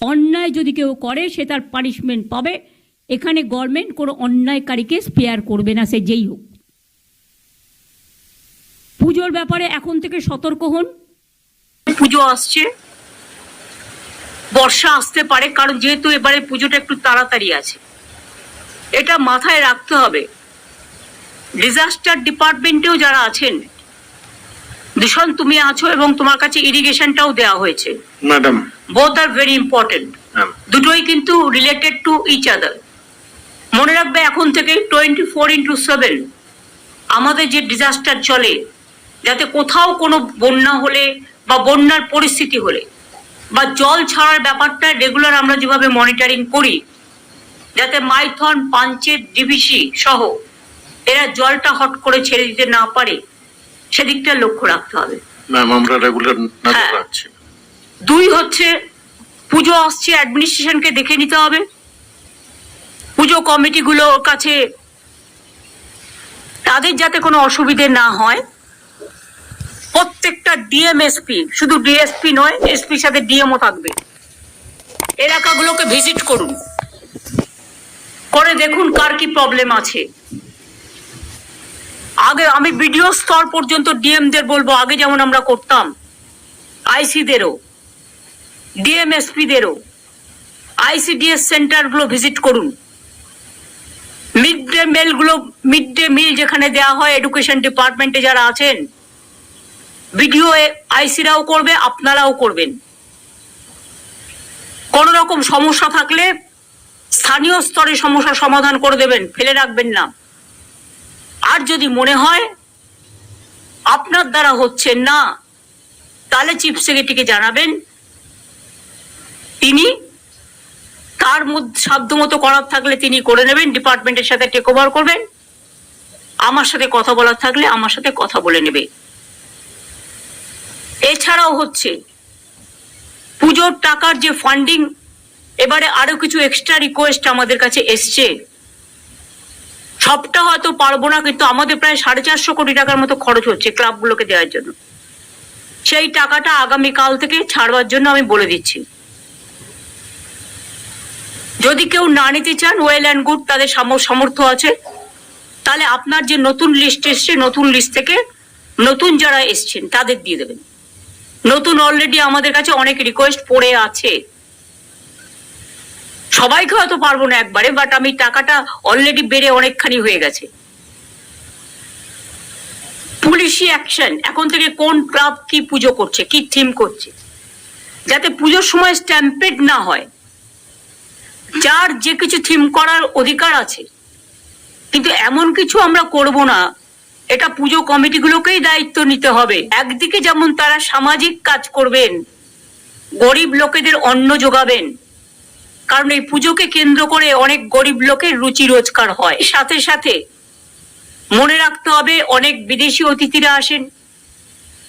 অন্যায় যদি কেউ করে, সে তার পানিশমেন্ট পাবে। এখানে গভর্নমেন্ট কোনো অন্যায়কারীকে স্পেয়ার করবে না, সে যেই হোক। পুজোর ব্যাপারে এখন থেকে সতর্ক হন। পুজো আসছে। বর্ষা আসতে পারে, কারণ যেহেতু এবারে পুজোটা একটু তাড়াতাড়ি আছে। এটা মাথায় রাখতে হবে। ডিজাস্টার ডিপার্টমেন্টেও যারা আছেন দূষণ তুমি আছো এবং তোমার কাছে ইরিগেশনটাও দেওয়া হয়েছে। ম্যাডাম বোথ আর ভেরি ইম্পর্টেন্ট দুটোই কিন্তু রিলেটেড টু ইচ আদার মনে রাখবে এখন থেকে টোয়েন্টি ফোর ইন্টু সেভেন আমাদের যে ডিজাস্টার চলে যাতে কোথাও কোনো বন্যা হলে বা বন্যার পরিস্থিতি হলে বা জল ছাড়ার ব্যাপারটা রেগুলার আমরা যেভাবে মনিটরিং করি যাতে মাইথন পাঞ্চের ডিবিসি সহ এরা জলটা হট করে ছেড়ে দিতে না পারে। সেদিকটা লক্ষ্য রাখতে হবে। ম্যাম আমরা রেগুলার নজর হ্যাঁ। রাখছি। দুই হচ্ছে পুজো আসছে অ্যাডমিনিস্ট্রেশনকে দেখে নিতে হবে। পুজো কমিটিগুলোর কাছে তাদের যাতে কোনো অসুবিধে না হয়। প্রত্যেকটা ডিএমএসপি শুধু ডিএসপি নয় এসপির সাথে ডিএমও থাকবে। এলাকাগুলোকে ভিজিট করুন। করে দেখুন কার কি প্রবলেম আছে। আগে আমি বিডিও স্তর পর্যন্ত ডিএমদের বলব, আগে যেমন আমরা করতাম আইসিদেরও ডিএমএসপিদেরও আইসিডিএস সেন্টারগুলো ভিজিট করুন। মিড ডে মিলগুলো মিড ডে মিল যেখানে দেওয়া হয়, এডুকেশন ডিপার্টমেন্টে যারা আছেন, ভিডিও আইসিরাও করবে, আপনারাও করবেন। কোনো রকম সমস্যা থাকলে স্থানীয় স্তরে সমস্যার সমাধান করে দেবেন, ফেলে রাখবেন না। আর যদি মনে হয়, আপনার দ্বারা হচ্ছে না, তাহলে চিফ সেক্রেটারিকে জানাবেন। তিনি তার মধ্যে সাধ্যমতো করার থাকলে তিনি করে নেবেন, ডিপার্টমেন্টের সাথে টেক ওভার করবেন। আমার সাথে কথা বলার থাকলে আমার সাথে কথা বলে নেবে। এছাড়াও হচ্ছে, পুজোর টাকার যে ফান্ডিং এবারে আরও কিছু এক্সট্রা রিকোয়েস্ট আমাদের কাছে এসছে। সবটা হয়তো পারব না, কিন্তু আমাদের প্রায় সাড়ে চারশো কোটি টাকার মতো খরচ হচ্ছে ক্লাবগুলোকে দেওয়ার জন্য। সেই টাকাটা আগামীকাল থেকে ছাড়বার জন্য আমি বলে দিচ্ছি। যদি কেউ না নিতে চান, ওয়েল অ্যান্ড গুড, তাদের সাম- সামর্থ্য আছে। তাহলে আপনার যে নতুন লিস্ট এসছে, নতুন লিস্ট থেকে নতুন যারা এসছেন, তাদের দিয়ে দেবেন। নতুন অলরেডি আমাদের কাছে অনেক রিকোয়েস্ট পড়ে আছে। সবাইকে হয়তো পারব না একবারে বাট আমি টাকাটা অলরেডি বেড়ে অনেকখানি হয়ে গেছে। পুলিশি অ্যাকশন এখন থেকে কোন ক্লাব কি পুজো করছে, কি থিম করছে? যাতে পুজোর সময় স্ট্যাম্পেড না হয়। যার যে কিছু থিম করার অধিকার আছে। কিন্তু এমন কিছু আমরা করব না, এটা পুজো কমিটিগুলোকেই দায়িত্ব নিতে হবে। একদিকে যেমন তারা সামাজিক কাজ করবেন, গরিব লোকেদের অন্ন যোগাবেন কারণ এই পুজোকে কেন্দ্র করে অনেক গরিব লোকের রুচি রোজগার হয়। সাথে সাথে মনে রাখতে হবে, অনেক বিদেশি অতিথিরা আসেন,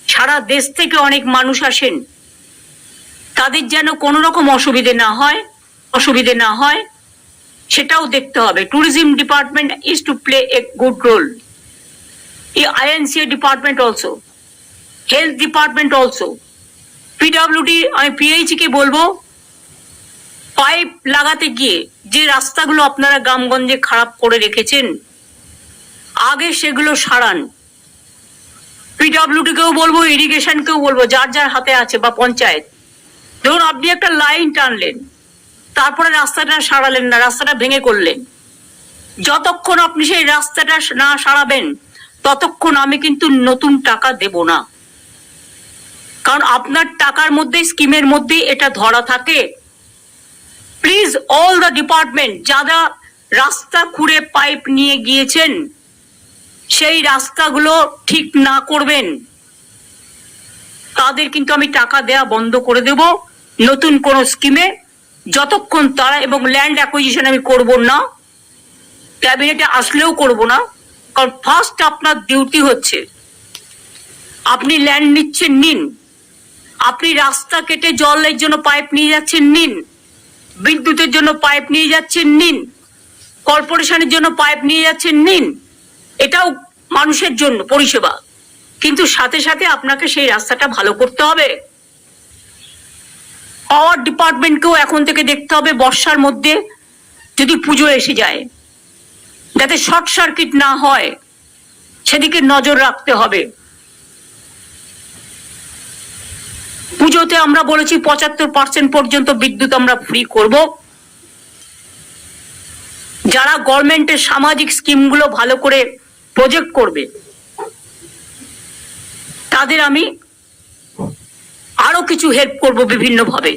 সারা দেশ থেকে অনেক মানুষ আসেন। তাদের যেন কোনো রকম অসুবিধে না হয়, অসুবিধে না হয়, সেটাও দেখতে হবে। Tourism department is to play a good role এই INCA department also health department also PWD আমি পিএইচি কে বলব পাইপ লাগাতে গিয়ে যে রাস্তাগুলো আপনারা গ্রামগঞ্জে খারাপ করে রেখেছেন, আগে সেগুলো সারান। পিডাব্লিউডি কেও বলব ইরিগেশন কেও বলব, যার যার হাতে আছে বা পঞ্চায়েত। ধরুন আপনি একটা লাইন টানলেন, তারপরে রাস্তাটা সারালেন না, রাস্তাটা ভেঙে করলেন। যতক্ষণ আপনি সেই রাস্তাটা না সারাবেন, ততক্ষণ আমি কিন্তু নতুন টাকা দেব না। কারণ আপনার টাকার মধ্যে, স্কিমের মধ্যে এটা ধরা থাকে। প্লিজ অল দ্য ডিপার্টমেন্ট যারা রাস্তা খুঁড়ে পাইপ নিয়ে গিয়েছেন, সেই রাস্তাগুলো ঠিক না করবেন। তাদের কিন্তু আমি টাকা দেয়া বন্ধ করে দেব। নতুন কোন স্কিমে যতক্ষণ তারা এবং ল্যান্ড অ্যাকুইজিশন আমি করব না ক্যাবিনেটে আসলেও করব না, কারণ ফার্স্ট আপনার ডিউটি হচ্ছে, আপনি ল্যান্ড নিচ্ছেন, নিন। আপনি রাস্তা কেটে জলের জন্য পাইপ নিয়ে যাচ্ছেন, নিন। বিদ্যুতের জন্য পাইপ নিয়ে যাচ্ছেন নিন কর্পোরেশনের জন্য পাইপ নিয়ে যাচ্ছেন নিন এটাও মানুষের জন্য পরিষেবা। কিন্তু সাথে সাথে আপনাকে সেই রাস্তাটা ভালো করতে হবে। পাওয়ার ডিপার্টমেন্টকেও এখন থেকে দেখতে হবে বর্ষার মধ্যে, যদি পুজো এসে যায়। যাতে শর্ট সার্কিট না হয়, সেদিকে নজর রাখতে হবে। পুজোতে আমরা বলেছি পঁচাত্তর পার্সেন্ট পর্যন্ত বিদ্যুৎ আমরা ফ্রি করব। যারা গভর্নমেন্টের সামাজিক স্কিমগুলো ভালো করে প্রজেক্ট করবে, তাদের আমি আরও কিছু হেল্প করব বিভিন্নভাবে।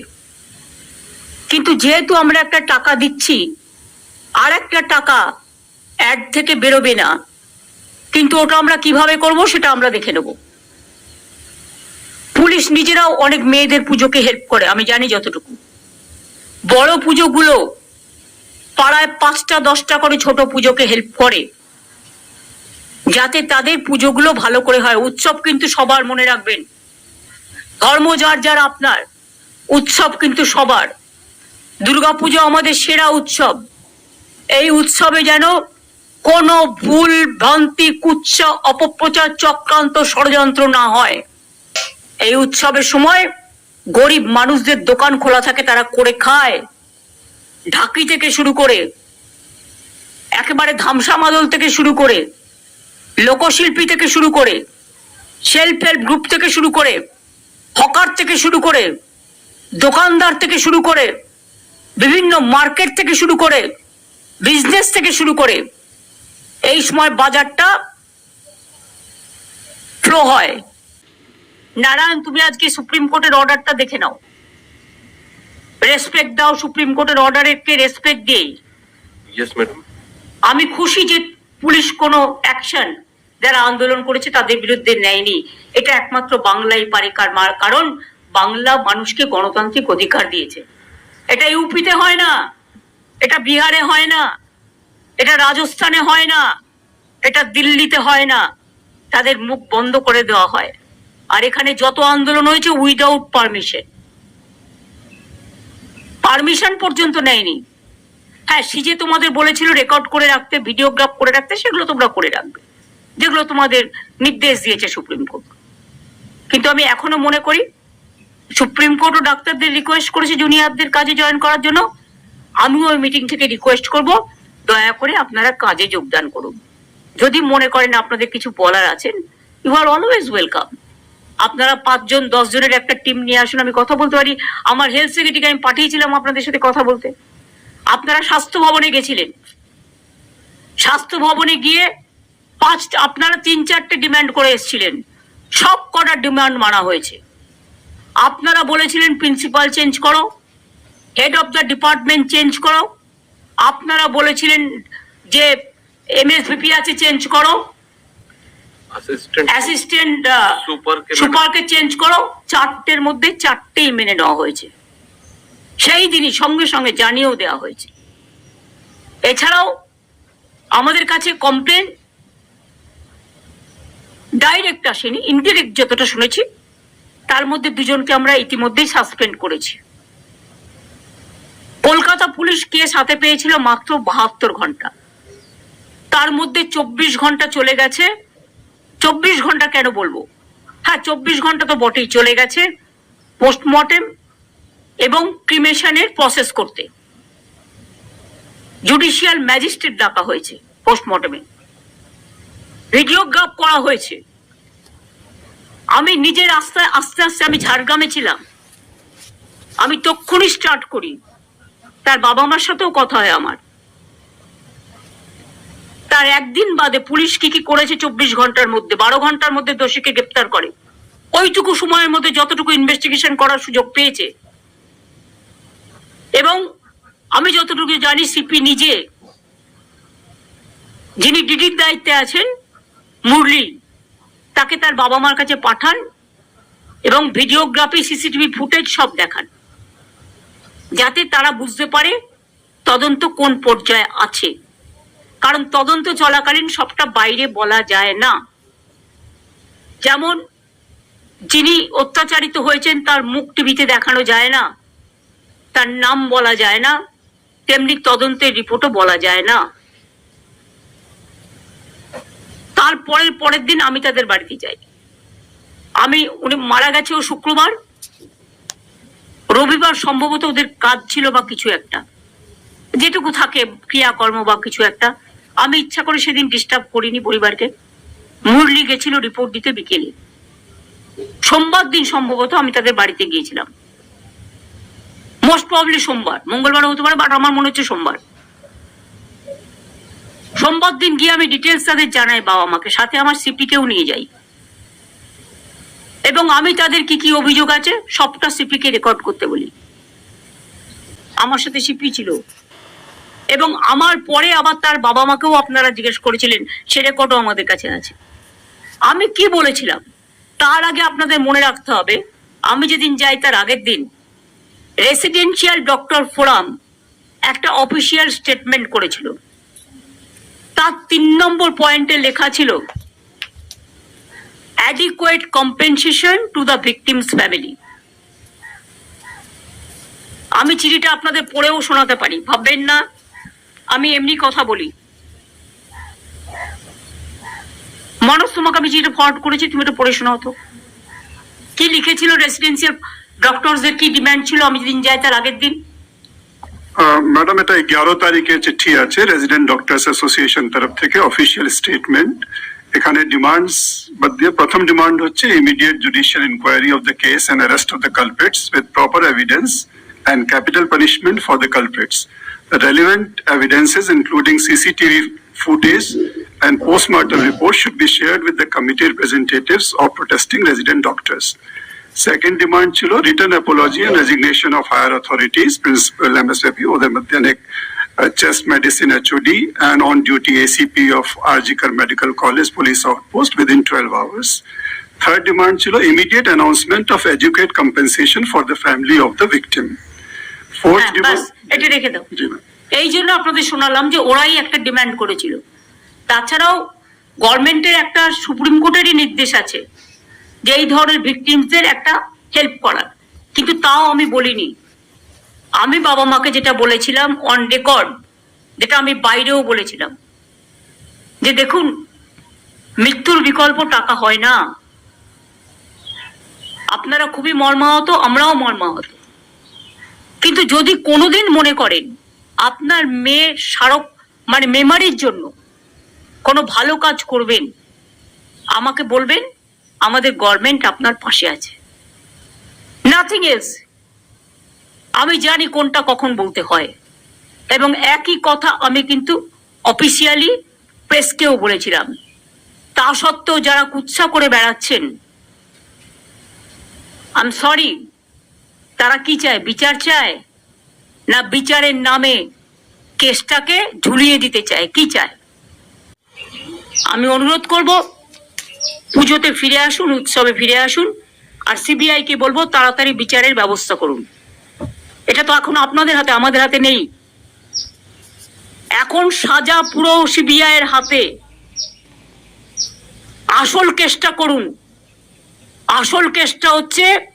কিন্তু যেহেতু আমরা একটা টাকা দিচ্ছি, আর একটা টাকা অ্যাড থেকে বেরোবে না, কিন্তু ওটা আমরা কীভাবে করব সেটা আমরা দেখে নেব। পুলিশ নিজেরাও অনেক মেয়েদের পুজোকে হেল্প করে, আমি জানি যতটুকু। বড় পুজোগুলো পাড়ায় পাঁচটা, দশটা করে ছোট পুজোকে হেল্প করে, যাতে তাদের পুজোগুলো ভালো করে হয়। উৎসব কিন্তু সবার মনে রাখবেন। ধর্ম যার যার আপনার, উৎসব কিন্তু সবার। দুর্গাপুজো আমাদের সেরা উৎসব। এই উৎসবে যেন কোনো ভুল, ভ্রান্তি কুচ্ছ অপপ্রচার, চক্রান্ত, ষড়যন্ত্র না হয়। এই উৎসবের সময় গরিব মানুষদের দোকান খোলা থাকে, তারা করে খায়। ঢাকি থেকে শুরু করে, একেবারে ধামসা মাদল থেকে শুরু করে, লোকশিল্পী থেকে শুরু করে সেলফ হেল্প গ্রুপ থেকে শুরু করে, হকার থেকে শুরু করে, দোকানদার থেকে শুরু করে, বিভিন্ন মার্কেট থেকে শুরু করে বিজনেস থেকে শুরু করে, এই সময় বাজারটা ফ্লো হয়। নারায়ণ তুমি আজকে সুপ্রিম কোর্টের অর্ডারটা দেখে নাও। রেসপেক্ট দাও সুপ্রিম কোর্টের অর্ডারকে রেসপেক্ট দিই আমি খুশি যে পুলিশ কোনো অ্যাকশন যারা আন্দোলন করেছে তাদের বিরুদ্ধে নেয়নি। এটা একমাত্র বাংলাই পারে কারণ বাংলা মানুষকে গণতান্ত্রিক অধিকার দিয়েছে। এটা ইউপিতে হয় না এটা বিহারে হয় না এটা রাজস্থানে হয় না এটা দিল্লিতে হয় না। তাদের মুখ বন্ধ করে দেওয়া হয়। আর এখানে যত আন্দোলন হয়েছে উইদাউট পারমিশন পারমিশন পর্যন্ত নেয়নি। হ্যাঁ সিজে তোমাদের বলেছিল রেকর্ড করে রাখতে ভিডিওগ্রাফ করে রাখতে, সেগুলো তোমরা করে রাখবে। যেগুলো তোমাদের নির্দেশ দিয়েছে সুপ্রিম কোর্ট। কিন্তু আমি এখনও মনে করি, সুপ্রিম কোর্টও ডাক্তারদের রিকোয়েস্ট করেছে জুনিয়রদের কাজে জয়েন করার জন্য। আমিও ওই মিটিং থেকে রিকোয়েস্ট করব। দয়া করে আপনারা কাজে যোগদান করুন। যদি মনে করেন আপনাদের কিছু বলার আছেন ইউ আর অলওয়েজ ওয়েলকাম আপনারা পাঁচজন দশ জনের একটা টিম নিয়ে আসুন, আমি কথা বলতে পারি। আমার হেলথ সেক্রেটারিকে আমি পাঠিয়েছিলাম আপনাদের সাথে কথা বলতে। আপনারা স্বাস্থ্য ভবনে গেছিলেন। স্বাস্থ্য ভবনে গিয়ে পাঁচ, আপনারা তিন, চারটে ডিমান্ড করে এসেছিলেন। সব কটার ডিমান্ড মানা হয়েছে। আপনারা বলেছিলেন প্রিন্সিপাল চেঞ্জ করো। Head of the department change করো। আপনারা বলেছিলেন যে এমএসভিপি আছে চেঞ্জ করো। অ্যাসিস্ট্যান্ট সুপারকে চেঞ্জ করো। চারটের মধ্যে চারটেই মেনে নেওয়া হয়েছে। সেই দিনই সঙ্গে সঙ্গে জানিয়েও দেওয়া হয়েছে। এছাড়াও আমাদের কাছে কমপ্লেন ডাইরেক্ট আসেনি ইনডিরেক্ট যতটা শুনেছি তার মধ্যে দুজনকে আমরা ইতিমধ্যেই সাসপেন্ড করেছি। কলকাতা পুলিশ কেস হাতে পেয়েছিল মাত্র বাহাত্তর ঘণ্টা। তার মধ্যে চব্বিশ ঘণ্টা চলে গেছে। চব্বিশ ঘণ্টা কেন বলব? হ্যাঁ চব্বিশ ঘণ্টা তো বটেই, চলে গেছে পোস্টমর্টেম এবং ক্রিমেশনের প্রসেস করতে। জুডিশিয়াল ম্যাজিস্ট্রেট ডাকা হয়েছে পোস্টমর্টেমে ভিডিওগ্রাফ করা হয়েছে। আমি নিজের আস্তে আস্তে আস্তে আমি ঝাড়গ্রামে ছিলাম। আমি তক্ষুনি স্টার্ট করি। তার বাবা মার সাথেও কথা হয় আমার। তার একদিন বাদে পুলিশ কি কি করেছে চব্বিশ ঘণ্টার মধ্যে, বারো ঘণ্টার মধ্যে দোষীকে গ্রেপ্তার করে। ওইটুকু সময়ের মধ্যে যতটুকু ইনভেস্টিগেশন করার সুযোগ পেয়েছে। এবং আমি যতটুকু জানি সিপি নিজে, যিনি ডিডির দায়িত্বে আছেন, মুরলি, তাকে তার বাবা মার কাছে পাঠান এবং ভিডিওগ্রাফি সিসিটিভি ফুটেজ সব দেখান। যাতে তারা বুঝতে পারে তদন্ত কোন পর্যায়ে আছে। কারণ তদন্ত চলাকালীন সবটা বাইরে বলা যায় না। যেমন, যিনি অত্যাচারিত হয়েছেন, তার মুখ টিভিতে দেখানো যায় না, তার নাম বলা যায় না, তেমনি তদন্তের রিপোর্টও বলা যায় না। তারপরের পরের দিন আমি তাদের বাড়িতে যাই। আমি, উনি মারা গেছে ও শুক্রবার। রবিবার সম্ভবত ওদের কাজ ছিল বা কিছু একটা। যেটুকু থাকে ক্রিয়াকর্ম বা কিছু একটা। আমি ইচ্ছা করে সেদিন ডিস্টার্ব করিনি পরিবারকে। মুরলি গেছিল রিপোর্ট দিতে বিকেলে। সোমবার দিন সম্ভবত আমি তাদের বাড়িতে গিয়েছিলাম। মোস্ট প্রবলি সোমবার। মঙ্গলবার হতে পারে বাট আমার মনে হচ্ছে সোমবার। সোমবার দিন গিয়ে আমি ডিটেলস তাদের জানাই বাবা মাকে। সাথে আমার সিপিকেও নিয়ে যাই। এবং আমি তাদের কি কি অভিযোগ আছে, সবটা সিপিকে রেকর্ড করতে বলি। আমার সাথে সিপি ছিল। এবং আমার পরে আবার তার বাবা মাকেও আপনারা জিজ্ঞেস করেছিলেন, সে রেকর্ডও আমাদের কাছে আছে। আমি কি বলেছিলাম? তার আগে আপনাদের মনে রাখতে হবে, আমি যেদিন যাই তার আগের দিন রেসিডেন্সিয়াল ডক্টর ফোরাম একটা অফিসিয়াল স্টেটমেন্ট করেছিল। তার তিন নম্বর পয়েন্টে লেখা ছিল adequate compensation to the victims family আমি চিঠিটা আপনাদের পড়েও শোনাতে পারি, ভাববেন না। আমি এমনি কথা বলি। মানুষ তোমাকে আমি চিঠিটা ফরওয়ার্ড করেছি, তুমি এটা পড়ে শোনাও তো। কি লিখেছিল রেসিডেন্সিয়াল ডক্টরসদের কি ডিমান্ড ছিল? আমি যেদিন যাই তার আগের দিন। ম্যাডাম এটা এগারো তারিখে চিঠি আছে রেজিডেন্ট ডক্টরস অ্যাসোসিয়েশন তরফ থেকে অফিসিয়াল স্টেটমেন্ট এখানে ডিমান্ডস মধ্যে প্রথম ডিমান্ড হচ্ছে immediate judicial inquiry of the case and arrest of the culprits with proper evidence and capital punishment for the culprits. The relevant evidences, including CCTV footage and post-mortem reports, should be shared with the committee representatives of protesting resident doctors. Second demand ছিল written apology and resignation of higher authorities, principal MSWP, ওদের মধ্যে অনেক chest medicine HOD and on-duty ACP of Arjikar Medical College Police Outpost within 12 hours. Third demand ছিল immediate announcement of educate compensation for the family of the victim. এটা রেখে দাও। এই জন্য আপনাদের শোনালাম যে ওরাই একটা ডিমান্ড করেছিল। তাছাড়াও গভর্নমেন্টের একটা সুপ্রিম কোর্টেরই নির্দেশ আছে যে এই ধরনের ভিকটিমসদের একটা হেল্প করার। কিন্তু তাও আমি বলিনি। আমি বাবা মাকে যেটা বলেছিলাম অন রেকর্ড যেটা আমি বাইরেও বলেছিলাম। যে দেখুন মৃত্যুর বিকল্প টাকা হয় না। আপনারা খুবই মর্মাহত আমরাও মর্মাহত। কিন্তু যদি কোনোদিন মনে করেন আপনার মেয়ে স্মারক মানে মেমারির জন্য কোনো ভালো কাজ করবেন, আমাকে বলবেন, আমাদের গভর্নমেন্ট আপনার পাশে আছে। নাথিং এলস আমি জানি কোনটা কখন বলতে হয়। এবং একই কথা আমি কিন্তু অফিসিয়ালি প্রেসকেও বলেছিলাম। তা সত্ত্বেও যারা কুৎসা করে বেড়াচ্ছেন আম সরি তারা কি চায়? বিচার চায়? না বিচারের নামে কেসটাকে ঝুলিয়ে দিতে চায়? কি চায়? আমি অনুরোধ করব, পুজোতে ফিরে আসুন, উৎসবে ফিরে আসুন, আর সিবিআই কে বলব, তাড়াতাড়ি বিচারের ব্যবস্থা করুন। এটা তো এখন আপনাদের হাতে, আমাদের হাতে নেই। এখন সাজা পুরো সিবিআই এর হাতে। আসল কেসটা করুন। আসল কেসটা হচ্ছে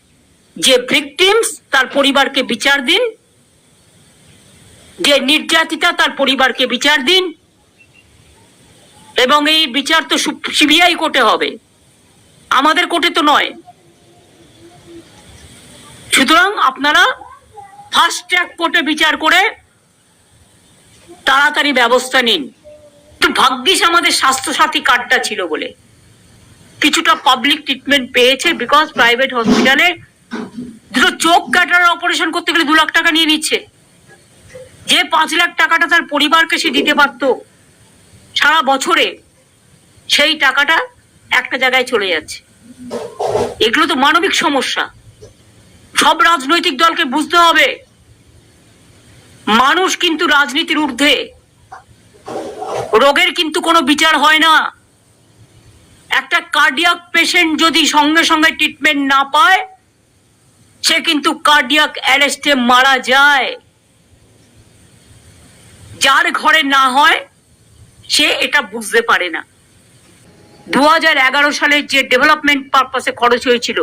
যে ভিকটিমস তার পরিবারকে বিচার দিন, যে নির্যাতিতা তার পরিবারকে বিচার দিন, এবং এই বিচার তো সিবিআই কোর্টে হবে। আমাদের কোর্টে তো নয়। সুতরাং আপনারা ফাস্ট ট্র্যাক কোর্টে বিচার করে তাড়াতাড়ি ব্যবস্থা নিন। তো ভাগ্যিস আমাদের স্বাস্থ্যসাথী কার্ডটা ছিল বলে। কিছুটা পাবলিক ট্রিটমেন্ট পেয়েছে বিকজ প্রাইভেট হসপিটালে দুটো চোখ কাটার অপারেশন করতে গেলে দু লাখ টাকা নিয়ে নিচ্ছে। যে পাঁচ লাখ টাকাটা তার পরিবারকে সে দিতে পারত সারা বছরে, সেই টাকাটা একটা জায়গায় চলে যাচ্ছে। এগুলো তো মানবিক সমস্যা। সব রাজনৈতিক দলকে বুঝতে হবে, মানুষ কিন্তু রাজনীতির ঊর্ধ্বে। রোগের কিন্তু কোনো বিচার হয় না। একটা কার্ডিয়াক পেশেন্ট যদি সঙ্গে সঙ্গে ট্রিটমেন্ট না পায় সে কিন্তু কার্ডিয়াক অ্যারেস্টে মারা যায়। যার ঘরে না হয়, সে এটা বুঝতে পারে না। দু এগারো সালে যে ডেভেলপমেন্ট পারপাসে খরচ হয়েছিল,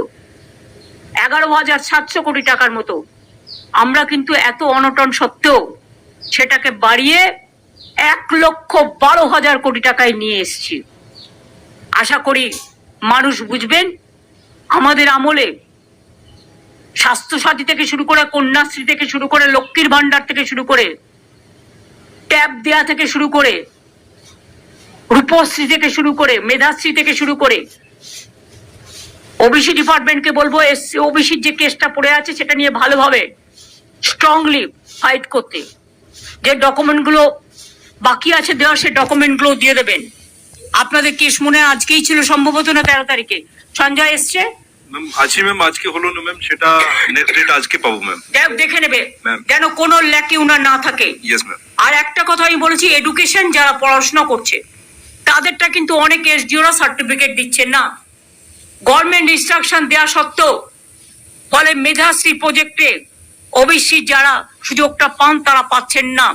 এগারো হাজার সাতশো কোটি টাকার মতো। আমরা কিন্তু এত অনটন সত্ত্বেও সেটাকে বাড়িয়ে এক লক্ষ বারো হাজার কোটি টাকায় নিয়ে এসেছি। আশা করি মানুষ বুঝবেন, আমাদের আমলে স্বাস্থ্যসাথী থেকে শুরু করে কন্যাশ্রী থেকে শুরু করে লক্ষ্মীর ভান্ডার থেকে শুরু করে ট্যাব দেয়া থেকে শুরু করে রূপশ্রী থেকে শুরু করে মেধাশ্রী থেকে শুরু করে ওবিসি ডিপার্টমেন্টকে বলব, এসসি, ওবিসির যে কেসটা পড়ে আছে সেটা নিয়ে ভালোভাবে স্ট্রংলি ফাইট করতে। যে ডকুমেন্টগুলো বাকি আছে দেওয়া সেই ডকুমেন্টগুলো দিয়ে দেবেন। আপনাদের কেস মনে আজকেই ছিল, সম্ভবত না তেরো তারিখে। সঞ্জয় এসছে ম্যাম আজই ম্যাম আজকে হলো না ম্যাম সেটা নেক্সট ডেট আজকে পাবো ম্যাম দেখে নেবে। যেন কোনো ল্যাকি উনার না থাকে। ইয়েস ম্যাম আর একটা কথা আমি বলেছি এডুকেশন যারা পড়াশোনা করছে তাদেরটা কিন্তু অনেক এসডিওরা সার্টিফিকেট দিচ্ছেন না। গভর্নমেন্ট ইনস্ট্রাকশন দেওয়া সত্ত্বেও ফলে মেধাশ্রী প্রজেক্টে ওবিসি যারা সুযোগটা পান তারা পাচ্ছেন না।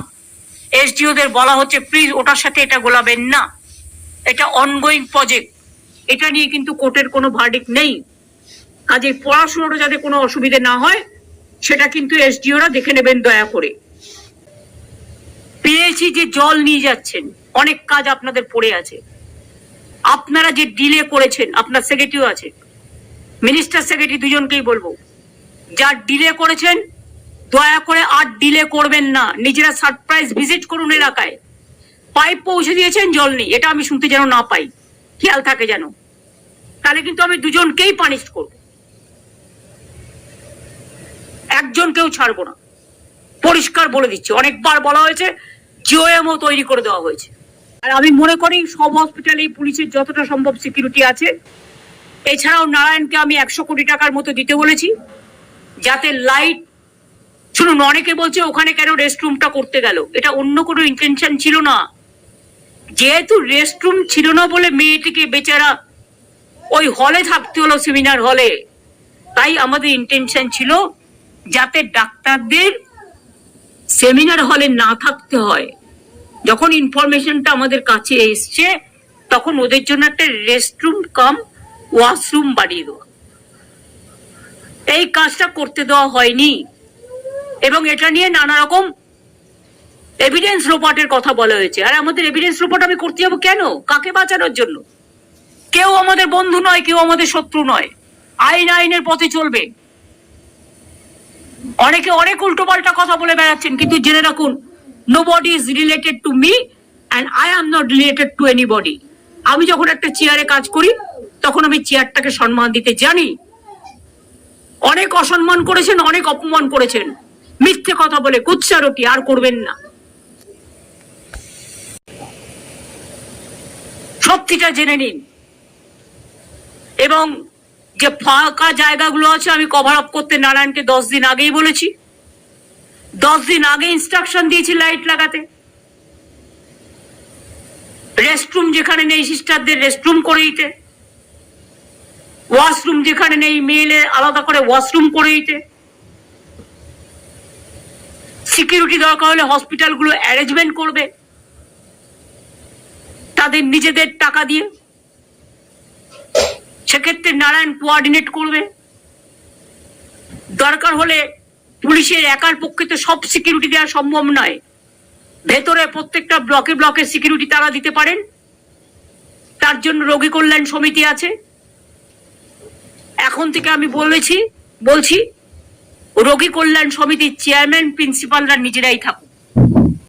এসডিওদের বলা হচ্ছে প্লিজ ওটার সাথে এটা গোলাবেন না। এটা অনগোয়িং প্রজেক্ট এটা নিয়ে কিন্তু কোর্টের কোনো ভার্ডিক নেই। কাজে পড়াশোনাটা যাতে কোনো অসুবিধে না হয়, সেটা কিন্তু এসডিওরা দেখে নেবেন দয়া করে। পেয়েছি যে জল নিয়ে যাচ্ছেন, অনেক কাজ আপনাদের পড়ে আছে। আপনারা যে ডিলে করেছেন, আপনার সেক্রেটারিও আছে। মিনিস্টার সেক্রেটারি দুজনকেই বলব যা ডিলে করেছেন, দয়া করে আর ডিলে করবেন না। নিজেরা সারপ্রাইজ ভিজিট করুন এলাকায়। পাইপ পৌঁছে দিয়েছেন, জল নেই। এটা আমি শুনতে যেন না পাই। খেয়াল থাকে যেন। তাহলে কিন্তু আমি দুজনকেই পানিশ করব। একজনকেও ছাড়বো না। পরিষ্কার বলে দিচ্ছি, অনেকবার বলা হয়েছে, জিওএমও তৈরি করে দেওয়া হয়েছে। আর আমি মনে করি সব হসপিটালে পুলিশের যতটা সম্ভব সিকিউরিটি আছে। এছাড়াও নারায়ণকে আমি একশো কোটি টাকার মতো দিতে বলেছি, যাতে লাইট, শুনুন, অনেকে বলছে ওখানে কেন রেস্টরুমটা করতে গেল। এটা অন্য কোনো ইন্টেনশন ছিল না। যেহেতু রেস্টরুম ছিল না বলে মেয়েটিকে বেচারা ওই হলে থাকতে হলো সেমিনার হলে তাই আমাদের ইন্টেনশন ছিল যাতে ডাক্তারদের সেমিনার হলে না থাকতে হয়। যখন ইনফরমেশনটা আমাদের কাছে এসছে, তখন ওদের জন্য একটা রেস্টরুম কাম ওয়াশরুম বাড়িয়ে দেওয়া। এই কাজটা করতে দেওয়া হয়নি। এবং এটা নিয়ে নানা রকম এভিডেন্স লোপাটের কথা বলা হয়েছে। আর আমাদের এভিডেন্স লোপাট আমি করতে যাব কেন? কাকে বাঁচানোর জন্য? কেউ আমাদের বন্ধু নয়, কেউ আমাদের শত্রু নয়। আইন আইনের পথে চলবে। অনেকে অনেক উল্টো পাল্টা কথা বলে বেড়াচ্ছেন, কিন্তু জেনে রাখুন nobody is related to me and I am not related to anybody আমি যখন একটা চেয়ারে কাজ করি, তখন আমি চেয়ারটাকে সম্মান দিতে জানি। অনেক অসম্মান করেছেন, অনেক অপমান করেছেন। মিথ্যে কথা বলে কুৎসারটি আর করবেন না। সত্যিটা জেনে নিন। এবং যে ফাঁকা জায়গাগুলো আছে, আমি কভার আপ করতে নারায়ণকে দশ দিন আগেই বলেছি। দশ দিন আগে ইনস্ট্রাকশন দিয়েছি লাইট লাগাতে। রেস্টরুম যেখানে নেই সিস্টারদের রেস্টরুম করে দিতে। ওয়াশরুম যেখানে নেই মেয়েদের আলাদা করে ওয়াশরুম করে দিতে। সিকিউরিটি দরকার হলে হসপিটালগুলো অ্যারেঞ্জমেন্ট করবে। তাদের নিজেদের টাকা দিয়ে। সেক্ষেত্রে নারায়ণ কোয়ার্ডিনেট করবে। দরকার হলে পুলিশের একার পক্ষে তো সব সিকিউরিটি দেওয়া সম্ভব নয়। ভেতরে প্রত্যেকটা ব্লকে ব্লকে সিকিউরিটি তারা দিতে পারেন। তার জন্য রোগী কল্যাণ সমিতি আছে। এখন থেকে আমি বলেছি, বলছি, রোগী কল্যাণ সমিতির চেয়ারম্যান প্রিন্সিপালরা নিজেরাই থাকুক।